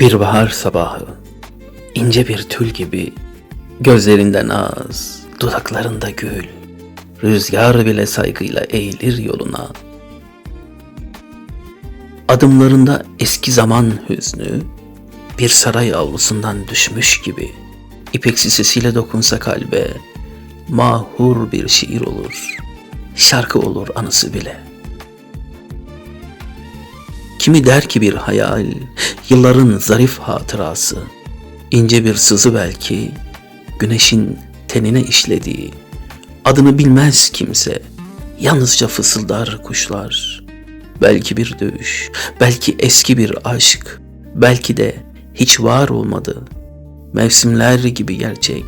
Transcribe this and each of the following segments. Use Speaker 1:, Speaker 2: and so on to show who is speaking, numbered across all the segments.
Speaker 1: Bir bahar sabahı, ince bir tül gibi, gözlerinde naz, dudaklarında gül, rüzgar bile saygıyla eğilir yoluna. Adımlarında eski zaman hüznü, bir saray avlusundan düşmüş gibi, ipeksi sesiyle dokunsa kalbe, mahur bir şiir olur, şarkı olur anısı bile.'' Kimi der ki bir hayal, yılların zarif hatırası, ince bir sızı belki, güneşin tenine işlediği, adını bilmez kimse, yalnızca fısıldar kuşlar. Belki bir dövüş, belki eski bir aşk, belki de hiç var olmadı. Mevsimler gibi gerçek,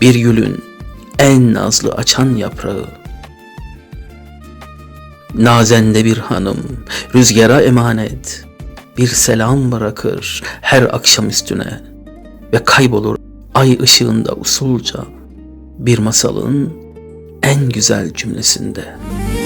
Speaker 1: bir gülün en nazlı açan yaprağı, Nazende bir hanım, rüzgara emanet, bir selam bırakır her akşam üstüne ve kaybolur ay ışığında usulca bir masalın en güzel cümlesinde.''